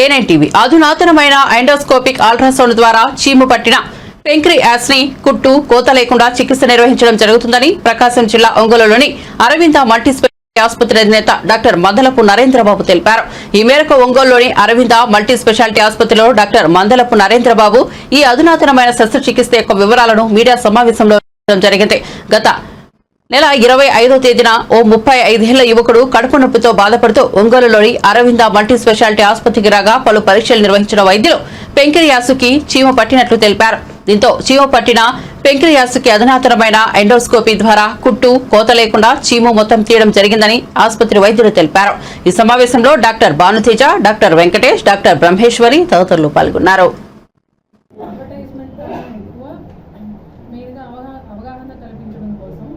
To A nine TV అధునాతనమైన endoscopic ultrasound ద్వారా చీము పట్టిన పెంక్రియాస్ని కుట్టు కోత లేకుండా చికిత్స నిర్వహించడం జరుగుతుందని ప్రకాశం జిల్లా ఒంగోలులోని అరవింద మల్టీ ఆసుపత్రి అధినేత డాక్టర్ మందలపు నరేంద్రబాబు తెలిపారు. ఈ మేరకు ఒంగోలులోని అరవింద మల్టీ స్పెషాలిటీ ఆసుపత్రిలో డాక్టర్ మందలపు నరేంద్రబాబు ఈ అధునాతనమైన శస్త్రచికిత్స యొక్క వివరాలను మీడియా సమావేశంలో జరిగింది. గత నెల ఇరవై ఐదో తేదీన ఓ ముప్పై ఐదేళ్ళ యువకుడు కడుపు నొప్పితో బాధపడుతూ ఒంగోలులోని అరవింద మల్టీ స్పెషాలిటీ ఆసుపత్రికి రాగా పలు పరీక్షలు నిర్వహించిన వైద్యులు పెంకిరియాసుకి చీమ పట్టినట్లు తెలిపారు. దీంతో చీమ పట్టిన పెంకిరియాసుకి అధునాతనమైన ఎండోస్కోపీ ద్వారా కుట్టు కోత లేకుండా చీము మొత్తం తీయడం జరిగిందని ఆసుపత్రి వైద్యులు తెలిపారు. ఈ సమావేశంలో doctor Bhanuteja doctor Venkatesh doctor Brahmeswari తదితరులు పాల్గొన్నారు అడ్వర్టైజ్మెంట్ కన్నా ఎక్కువ మెయిన్గా అవగా అవగాహన కల్పించడం కోసం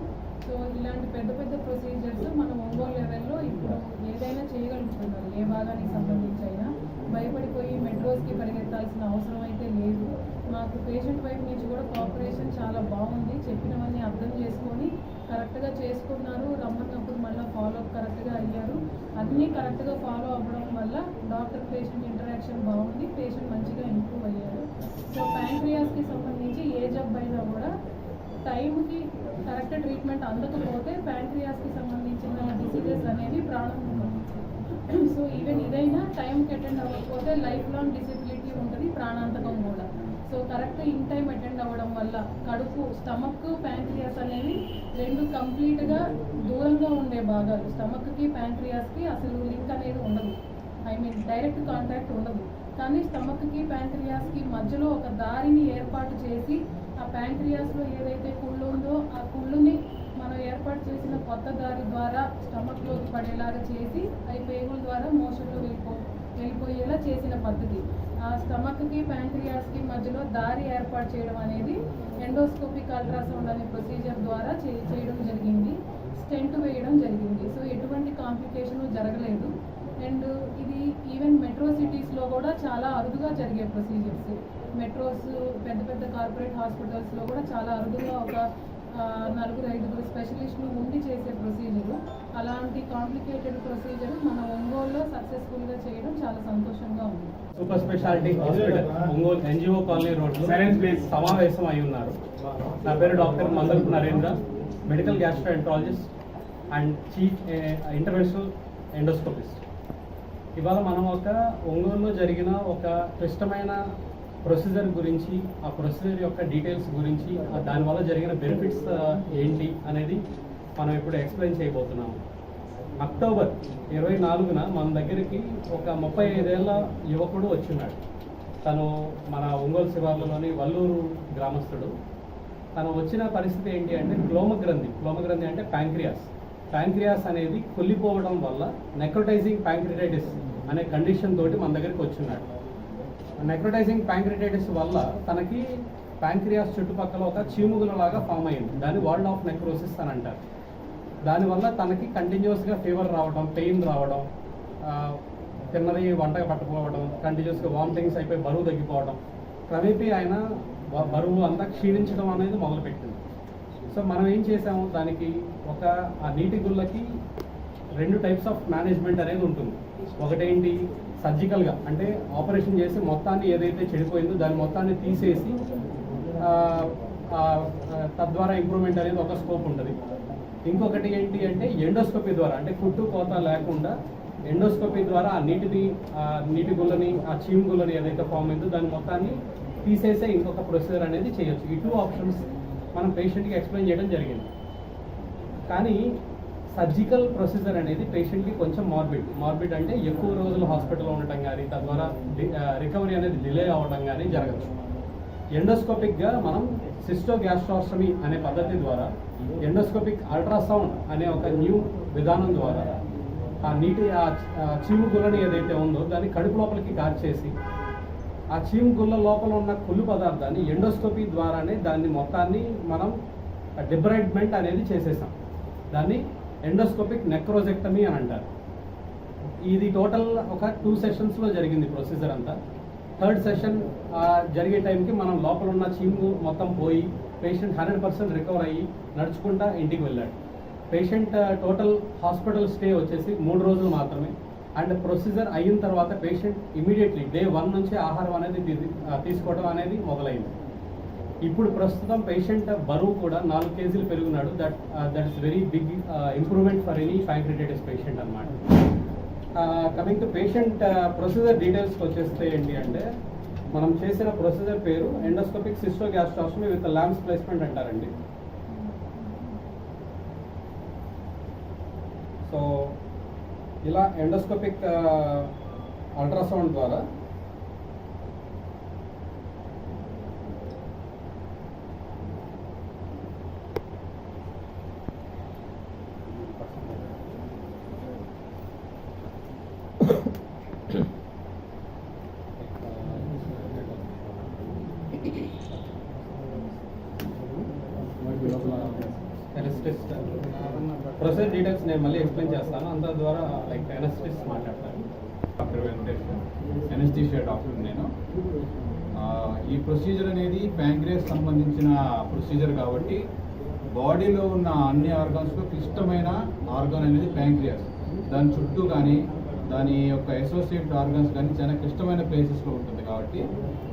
సో ఇలాంటి పెద్ద పెద్ద ప్రొసీజర్స్ మనం ఒంగోలు లెవెల్లో ఇప్పుడు ఏదైనా చేయగలుగుతున్నారు ఏ భాగానికి సంబంధించి అయినా భయపడిపోయి మెట్రోస్కి పరిగెత్తాల్సిన అవసరం అయితే లేదు మాకు పేషెంట్ వైపు నుంచి కూడా కోఆపరేషన్ చాలా బాగుంది చెప్పినవన్నీ అర్థం చేసుకొని కరెక్ట్గా చేసుకున్నారు రమ్మన్నప్పుడు మళ్ళీ ఫాలో అప్ కరెక్ట్గా అయ్యారు అన్నీ కరెక్ట్గా ఫాలో అవ్వడం వల్ల డాక్టర్ పేషెంట్ ఇంటరాక్షన్ బాగుంది. పేషెంట్ మంచిగా ఇంప్రూవ్ అయ్యారు. సో ప్యాంక్రియాస్కి సంబంధించి ఏ జబ్బు అయినా కూడా టైంకి కరెక్ట్ ట్రీట్మెంట్ అందకపోతే ప్యాంక్రియాస్కి సంబంధించిన డిసీజెస్ అనేవి ప్రాణం సో ఈవెన్ ఇదైనా టైంకి అటెండ్ అవ్వకపోతే లైఫ్ లాంగ్ డిసెబిలిటీ ఉంటుంది. కరెక్ట్ ఇన్ టైం అటెండ్ అవ్వడం వల్ల కడుపు స్టమక్ ప్యాంక్రియాస్ అనేవి రెండు కంప్లీట్గా దూరంగా ఉండే భాగాలు. స్టమక్కి ప్యాంక్రియాస్కి అసలు లింక్ అనేది ఉండదు. ఐ మీన్ డైరెక్ట్ కాంటాక్ట్ ఉండదు. కానీ స్టమక్కి ప్యాంక్రియాస్కి మధ్యలో ఒక దారిని ఏర్పాటు చేసి ఆ ప్యాంక్రియాస్లో ఏదైతే కుళ్ళు ఉందో ఆ కుళ్ళుని మనం ఏర్పాటు చేసిన కొత్త దారి ద్వారా స్టమక్లోకి పడేలాగా చేసి అవి పేగుల ద్వారా మోషన్లో వెళ్ళిపో వెళ్ళిపోయేలా చేసిన పద్ధతి. స్టమక్కి ప్యాంక్రియాస్కి మధ్యలో దారి ఏర్పాటు చేయడం అనేది ఎండోస్కోపిక్ అల్ట్రాసౌండ్ అనే ప్రొసీజర్ ద్వారా చే చేయడం జరిగింది. స్టెంట్ వేయడం జరిగింది. సో ఎటువంటి కాంప్లికేషన్ జరగలేదు. అండ్ ఇది ఈవెన్ మెట్రో సిటీస్లో కూడా చాలా అరుదుగా జరిగే ప్రొసీజర్స్. మెట్రోస్ పెద్ద పెద్ద కార్పొరేట్ హాస్పిటల్స్లో కూడా చాలా అరుదుగా ఒక నలుగురు ఐదుగురు స్పెషలిస్టులు ఉండి చేసే ప్రొసీజర్. అలాంటి కాంప్లికేటెడ్ ప్రొసీజర్ మన ఒంగోలులో సక్సెస్ఫుల్గా చేయడం చాలా సంతోషంగా ఉంది. Super speciality hospital Ongole NGO colony road సమావేశం అయి ఉన్నారు. నా పేరు doctor Mandalpu Narendra medical gastroenterologist and chief interventional endoscopist. ఇవాళ మనం ఒక ఒంగోలులో జరిగిన ఒక క్లిష్టమైన ప్రొసీజర్ గురించి ఆ ప్రొసీజర్ యొక్క డీటెయిల్స్ గురించి దానివల్ల జరిగిన బెనిఫిట్స్ ఏంటి అనేది మనం ఇప్పుడు ఎక్స్ప్లెయిన్ చేయబోతున్నాము. అక్టోబర్ ఇరవై నాలుగున మన దగ్గరికి ఒక ముప్పై ఐదేళ్ళ యువకుడు వచ్చిన్నాడు తను మన ఒంగోలు శివార్లలోని వల్లూరు గ్రామస్తుడు. తను వచ్చిన పరిస్థితి ఏంటి అంటే క్లోమగ్రంథి. క్లోమగ్రంథి అంటే ప్యాంక్రియాస్. ప్యాంక్రియాస్ అనేది కుళ్ళిపోవడం వల్ల నెక్రోటైజింగ్ ప్యాంక్రిటైటిస్ అనే కండిషన్ తోటి మన దగ్గరికి వచ్చిన్నాడు నెక్రోటైజింగ్ ప్యాంక్రిటైటిస్ వల్ల తనకి ప్యాంక్రియాస్ చుట్టుపక్కల ఒక చీముగులలాగా ఫామ్ అయింది దాన్ని వరల్డ్ ఆఫ్ నెక్రోసిస్ అని అంటారు. దానివల్ల తనకి కంటిన్యూస్గా ఫీవర్ రావడం పెయిన్ రావడం తిన్నది వంట పట్టకపోవడం కంటిన్యూస్గా వామిటింగ్స్ అయిపోయి బరువు తగ్గిపోవడం క్రమేపీ ఆయన బరువు అంతా క్షీణించడం అనేది మొదలుపెట్టింది. సో మనం ఏం చేసాము దానికి ఒక ఆ నీటి గుళ్ళకి రెండు టైప్స్ ఆఫ్ మేనేజ్మెంట్ అనేది ఉంటుంది. ఒకటేంటి? సర్జికల్గా అంటే ఆపరేషన్ చేసి మొత్తాన్ని ఏదైతే చెడిపోయిందో దాని మొత్తాన్ని తీసేసి తద్వారా ఇంప్రూవ్మెంట్ అనేది ఒక స్కోప్ ఉంటుంది. ఇంకొకటి ఏంటి అంటే ఎండోస్కోపీ ద్వారా అంటే కుట్టు కోత లేకుండా ఎండోస్కోపీ ద్వారా ఆ నీటిని నీటి గుళ్ళని ఆ చీమ్ గుళ్ళని ఏదైతే ఫామ్ అయిందో దాని మొత్తాన్ని తీసేసే ఇంకొక ప్రొసీజర్ అనేది చేయొచ్చు. ఈ టూ ఆప్షన్స్ మనం పేషెంట్కి ఎక్స్ప్లెయిన్ చేయడం జరిగింది. కానీ సర్జికల్ ప్రొసీజర్ అనేది పేషెంట్కి కొంచెం మార్బిడ్ మార్బిడ్ అంటే ఎక్కువ రోజులు హాస్పిటల్లో ఉండటం కానీ తద్వారా రికవరీ అనేది డిలే అవ్వడం కానీ జరగచ్చు. ఎండోస్కోపిక్గా మనం సిస్టోగ్యాస్ట్రాస్టమీ అనే పద్ధతి ద్వారా ఎండోస్కోపిక్ అల్ట్రాసౌండ్ అనే ఒక న్యూ విధానం ద్వారా ఆ నీటి ఆ ఆ చీము గుల్లని ఏదైతే ఉందో దాన్ని కడుపు లోపలికి కార్చేసి ఆ చీము గుల్ల లోపల ఉన్న కుళ్ళు పదార్థాన్ని ఎండోస్కోపీ ద్వారానే దాన్ని మొత్తాన్ని మనం డిబ్రైడ్మెంట్ అనేది చేసేసాం. దాన్ని ఎండోస్కోపిక్ నెక్రోజెక్టమీ అని అంటారు. ఇది టోటల్ ఒక టూ సెషన్స్లో జరిగింది ప్రొసీజర్ అంతా. థర్డ్ సెషన్ జరిగే టైంకి మనం లోపల ఉన్న చీము మొత్తం పోయి పేషెంట్ హండ్రెడ్ పర్సెంట్ రికవర్ అయ్యి నడుచుకుంటా ఇంటికి వెళ్ళాడు. పేషెంట్ టోటల్ హాస్పిటల్ స్టే వచ్చేసి మూడు రోజులు మాత్రమే. అండ్ ప్రొసీజర్ అయిన తర్వాత పేషెంట్ ఇమీడియట్లీ డే వన్ నుంచి ఆహారం అనేది తీసుకోవడం అనేది మొదలైంది. ఇప్పుడు ప్రస్తుతం పేషెంట్ బరువు కూడా నాలుగు కేజీలు పెరుగున్నాడు. That that is very big improvement for any fibritis patient అనమాట కమింగ్ టు పేషెంట్ ప్రొసీజర్ డీటెయిల్స్కి వచ్చేస్తే ఏంటి అంటే మనం చేసిన ప్రొసీజర్ పేరు endoscopic cysto cystogastrostomy with LAMS placement అంటారండి. సో ఇలా ఎండోస్కోపిక్ అల్ట్రాసౌండ్ uh, ద్వారా ప్రొసెస్ డీటెయిల్స్ నేను మళ్ళీ ఎక్స్ప్లెయిన్ చేస్తాను. అంత ద్వారా లైక్ ఎనస్టిస్ మాట్లాడతాను డాక్టర్ వెంకటేష్ ఎనస్థీషియా డాక్టర్ నేను ఈ ప్రొసీజర్ అనేది ప్యాంక్రియాస్ సంబంధించిన ప్రొసీజర్ కాబట్టి బాడీలో ఉన్న అన్ని ఆర్గాన్స్లో క్లిష్టమైన ఆర్గాన్ అనేది ప్యాంక్రియాస్ దాని చుట్టూ కానీ దాని యొక్క అసోసియేట్ ఆర్గాన్స్ కానీ చాలా క్లిష్టమైన ప్లేసెస్లో ఉంటుంది కాబట్టి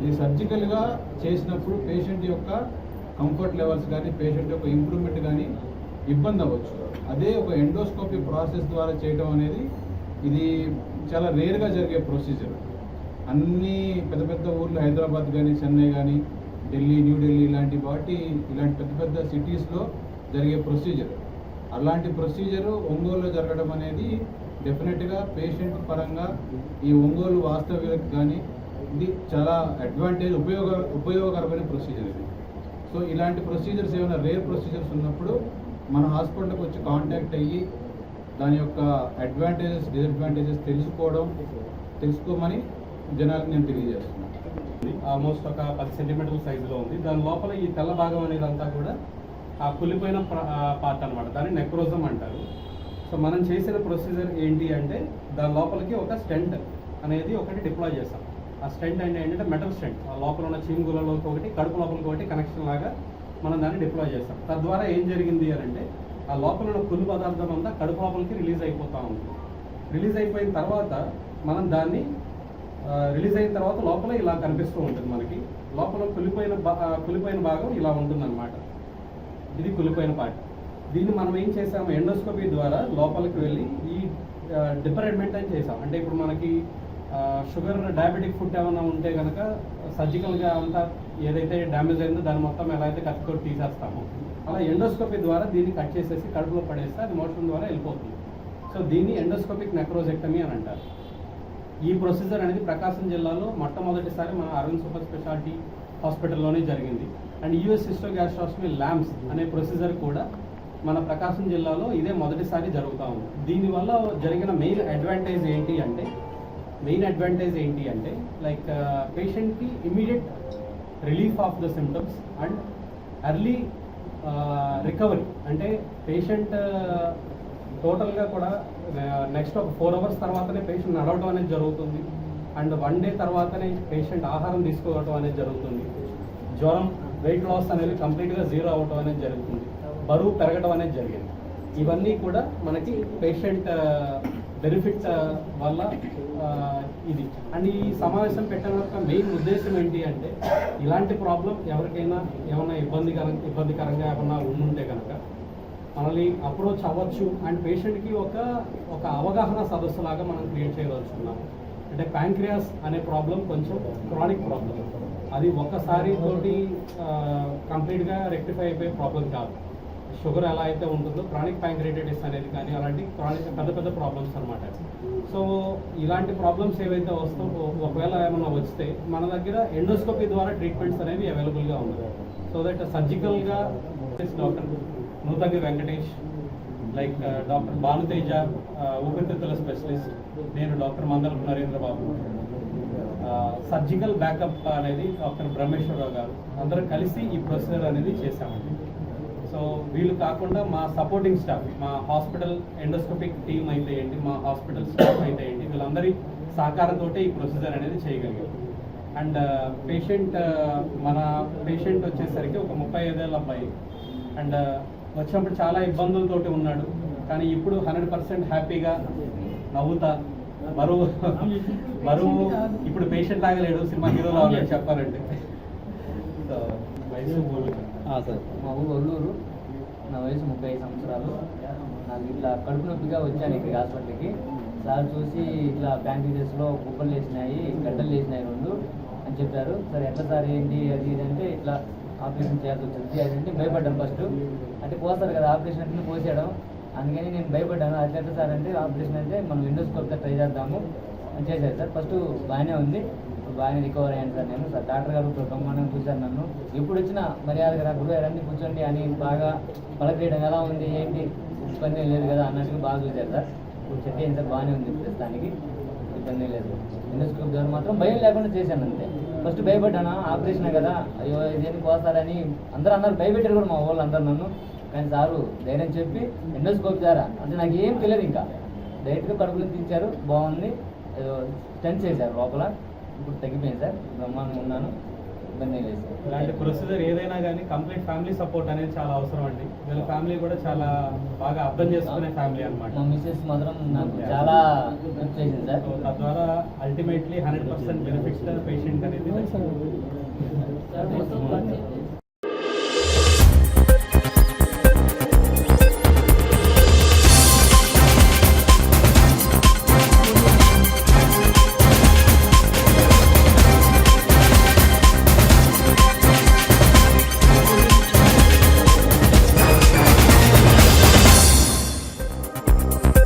ఇది సర్జికల్గా చేసినప్పుడు పేషెంట్ యొక్క కంఫర్ట్ లెవెల్స్ కానీ పేషెంట్ యొక్క ఇంప్రూవ్మెంట్ కానీ ఇబ్బంది అవ్వచ్చు. అదే ఒక ఎండోస్కోపీ ప్రాసెస్ ద్వారా చేయడం అనేది ఇది చాలా రేర్గా జరిగే ప్రొసీజర్ అన్ని పెద్ద పెద్ద ఊర్లు హైదరాబాద్ కానీ చెన్నై కానీ ఢిల్లీ న్యూఢిల్లీ ఇలాంటి వాటి ఇలాంటి పెద్ద పెద్ద సిటీస్లో జరిగే ప్రొసీజర్ అలాంటి ప్రొసీజరు ఒంగోలులో జరగడం అనేది డెఫినెట్గా పేషెంట్ పరంగా ఈ ఒంగోలు వాస్తవ్యులకు కానీ ఇది చాలా అడ్వాంటేజ్ ఉపయోగ ఉపయోగకరమైన ప్రొసీజర్ ఇది. సో ఇలాంటి ప్రొసీజర్స్ ఏమైనా రేర్ ప్రొసీజర్స్ ఉన్నప్పుడు మన హాస్పిటల్కి వచ్చి కాంటాక్ట్ అయ్యి దాని యొక్క అడ్వాంటేజెస్ డిసడ్వాంటేజెస్ తెలుసుకోవడం తెలుసుకోమని జనాలకు నేను తెలియజేస్తున్నాను ఆల్మోస్ట్ ఒక పది సెంటీమీటర్ల సైజులో ఉంది. దాని లోపల ఈ తెల్ల భాగం అనేది అంతా కూడా ఆ కులిపోయిన పార్ట్ అనమాట దాన్ని నెక్రోజం అంటారు. సో మనం చేసిన ప్రొసీజర్ ఏంటి అంటే దాని లోపలికి ఒక స్టెంట్ అనేది ఒకటి డిప్లాయ్ చేస్తాం. ఆ స్టెంట్ అంటే ఏంటంటే మెటల్ స్టెంట్ ఆ లోపల ఉన్న చీంగులలోకి ఒకటి కడుపు లోపలికి ఒకటి కనెక్షన్ లాగా మనం దాన్ని డిప్లాయ్ చేస్తాం. తద్వారా ఏం జరిగింది అని అంటే ఆ లోపల ఉన్న కుళ్ళు పదార్థం అంతా కడుపు లోపలికి రిలీజ్ అయిపోతూ ఉంది. రిలీజ్ అయిపోయిన తర్వాత మనం దాన్ని రిలీజ్ అయిన తర్వాత లోపల ఇలా కనిపిస్తూ ఉంటుంది మనకి. లోపల కులిపోయిన కులిపోయిన భాగం ఇలా ఉంటుంది అనమాట ఇది కులిపోయిన పార్ట్ దీన్ని మనం ఏం చేసాము ఎండోస్కోపీ ద్వారా లోపలికి వెళ్ళి ఈ డిపరెంట్మెంట్ అని చేసాం. అంటే ఇప్పుడు మనకి షుగర్ డయాబెటిక్ ఫుడ్ ఏమైనా ఉంటే కనుక సర్జికల్గా అంతా ఏదైతే డ్యామేజ్ అయిందో దాన్ని మొత్తం ఎలా అయితే కత్తితో తీసేస్తామో అలా ఎండోస్కోపీ ద్వారా దీన్ని కట్ చేసేసి కడుపులో పడేస్తే అది మోషన్ ద్వారా వెళ్ళిపోతుంది. సో దీన్ని ఎండోస్కోపిక్ నెక్రోజెక్టమీ అని అంటారు. ఈ ప్రొసీజర్ అనేది ప్రకాశం జిల్లాలో మొట్టమొదటిసారి మన అరవింద్ సూపర్ స్పెషాలిటీ హాస్పిటల్లోనే జరిగింది. అండ్ యూఎస్ సిస్టోగ్యాస్ట్రాస్టమీ ల్యాంప్స్ అనే ప్రొసీజర్ కూడా మన ప్రకాశం జిల్లాలో ఇదే మొదటిసారి జరుగుతూ ఉంది. దీనివల్ల జరిగిన మెయిన్ అడ్వాంటేజ్ ఏంటి అంటే మెయిన్ అడ్వాంటేజ్ ఏంటి అంటే లైక్ పేషెంట్కి immediate relief of the symptoms and early recovery అంటే పేషెంట్ టోటల్గా uh, కూడా uh, నెక్స్ట్ ఒక ఫోర్ అవర్స్ తర్వాతనే పేషెంట్ నడవడం అనేది జరుగుతుంది. అండ్ వన్ డే తర్వాతనే పేషెంట్ ఆహారం తీసుకోవడం అనేది జరుగుతుంది. జ్వరం వెయిట్ లాస్ అనేది కంప్లీట్గా జీరో అవ్వడం అనేది జరుగుతుంది. బరువు పెరగడం అనేది జరిగింది. ఇవన్నీ కూడా మనకి పేషెంట్ బెనిఫిట్ వల్ల ఇది. అండ్ ఈ సమావేశం పెట్టడం యొక్క మెయిన్ ఉద్దేశం ఏంటి అంటే ఇలాంటి ప్రాబ్లం ఎవరికైనా ఏమైనా ఇబ్బందికర ఇబ్బందికరంగా ఏమన్నా ఉండుంటే కనుక మనల్ని అప్రోచ్ అవ్వచ్చు. అండ్ పేషెంట్కి ఒక ఒక అవగాహన సదస్సు లాగా మనం క్రియేట్ చేయదలుచుకున్నాము అంటే ప్యాంక్రియాస్ అనే ప్రాబ్లం కొంచెం క్రానిక్ ప్రాబ్లం. అది ఒక్కసారి తోటి కంప్లీట్గా రెక్టిఫై అయిపోయే ప్రాబ్లం కాదు. షుగర్ ఎలా అయితే ఉంటుందో క్రానిక్ ప్యాంక్రేటైటిస్ అనేది కానీ అలాంటి క్రానిక్ పెద్ద పెద్ద ప్రాబ్లమ్స్ అనమాట సో ఇలాంటి ప్రాబ్లమ్స్ ఏవైతే వస్తో ఒకవేళ ఏమైనా వస్తే మన దగ్గర ఎండోస్కోపీ ద్వారా ట్రీట్మెంట్స్ అనేవి అవైలబుల్గా ఉన్నాయి. So that సర్జికల్గా doctor Nutagi Venkatesh like uh, doctor Bhanuteja uh, ఊపిరితిత్తుల స్పెషలిస్ట్ నేను doctor Mandalapu Narendra Babu surgical uh, backup అనేది డాక్టర్ బ్రహ్మేశ్వరరావు గారు. అందరూ కలిసి ఈ ప్రొసీజర్ అనేది చేశామండి. సో వీళ్ళు కాకుండా మా సపోర్టింగ్ స్టాఫ్ మా హాస్పిటల్ ఎండోస్కోపిక్ టీమ్ అయితే ఏంటి మా హాస్పిటల్ స్టాఫ్ అయితే ఏంటి వీళ్ళందరి సహకారంతో ఈ ప్రొసీజర్ అనేది చేయగలిగాం అండ్ పేషెంట్ మన పేషెంట్ వచ్చేసరికి ఒక ముప్పై ఐదేళ్ళ అబ్బాయి. అండ్ uh, వచ్చినప్పుడు చాలా ఇబ్బందులతోటి ఉన్నాడు. కానీ ఇప్పుడు హండ్రెడ్ పర్సెంట్ హ్యాపీగా నవ్వుతా బరువు బరువు ఇప్పుడు పేషెంట్ లాగా లేడు సినిమా హీరో ఉన్నాడు చెప్పాలంటే. So sir. మా ఊరు ఒల్లూరు. నా వయసు ముప్పై ఐదు సంవత్సరాలు. నాకు ఇట్లా కడుపు నొప్పిగా వచ్చాను ఇక్కడికి హాస్పిటల్కి. సార్ చూసి ఇట్లా ప్యాంటీరియస్లో గుబ్బలు వేసినాయి గడ్డలు వేసినాయి రెండు అని చెప్పారు. సార్ ఎట్లా సార్? ఏంటి? అది ఇది అంటే ఇట్లా ఆపరేషన్ చేయాల్సి వచ్చింది. అది అంటే భయపడ్డాం ఫస్ట్. అంటే పోస్తారు కదా ఆపరేషన్ అంటే పోసేయడం. అందుకని నేను భయపడ్డాను. అట్లా సార్ అంటే ఆపరేషన్ అంటే మనం విండోస్కోప్తో ట్రై చేద్దాము అని చేశారు సార్. ఫస్ట్ బాగానే ఉంది. బాగానే రికవర్ అయ్యాను సార్ నేను. సార్ డాక్టర్ గారు బ్రహ్మాండంగా చూశారు నన్ను. ఇప్పుడు వచ్చిన మర్యాదగా రా గురువు రండి కూర్చోండి అని బాగా పలకేయడం ఎలా ఉంది ఏంటి? ఇబ్బంది లేదు కదా అన్నట్టుగా బాగా చూశారు సార్. ఇప్పుడు చెక్ చేయండి సార్ బాగానే ఉంది ప్రస్తుతానికి. ఇబ్బంది లేదు. ఎండోస్కోప్ ద్వారా మాత్రం భయం లేకుండా చేశాను అంతే. ఫస్ట్ భయపడ్డాను? ఆపరేషన్ కదా. అయ్యో ఇదేంటి పోస్తారని అందరూ అందరు భయపెట్టారు కూడా మా వాళ్ళు అందరు నన్ను. కానీ సారు ధైర్యం చెప్పి ఎండోస్కోప్ ద్వారా అంటే నాకు ఏం తెలియదు ఇంకా. డైరెక్ట్గా కడుపులు తీర్చారు బాగుంది. ఏదో స్టెంట్ చేశారు లోపల. ఇప్పుడు తగ్గిపోయింది సార్. బ్రహ్మాండంగా ఉన్నాను. ఇబ్బంది లేదు సార్. ఇలాంటి ప్రొసీజర్ ఏదైనా కానీ కంప్లీట్ ఫ్యామిలీ సపోర్ట్ అనేది చాలా అవసరం అండి. వీళ్ళ ఫ్యామిలీ కూడా చాలా బాగా అర్థం చేసుకునే ఫ్యామిలీ అనమాట మా మిస్సెస్ మాత్రం నాకు చాలా హెల్ప్ చేసింది సార్. సో తద్వారా ultimately hundred percent benefits patient అనేది సార్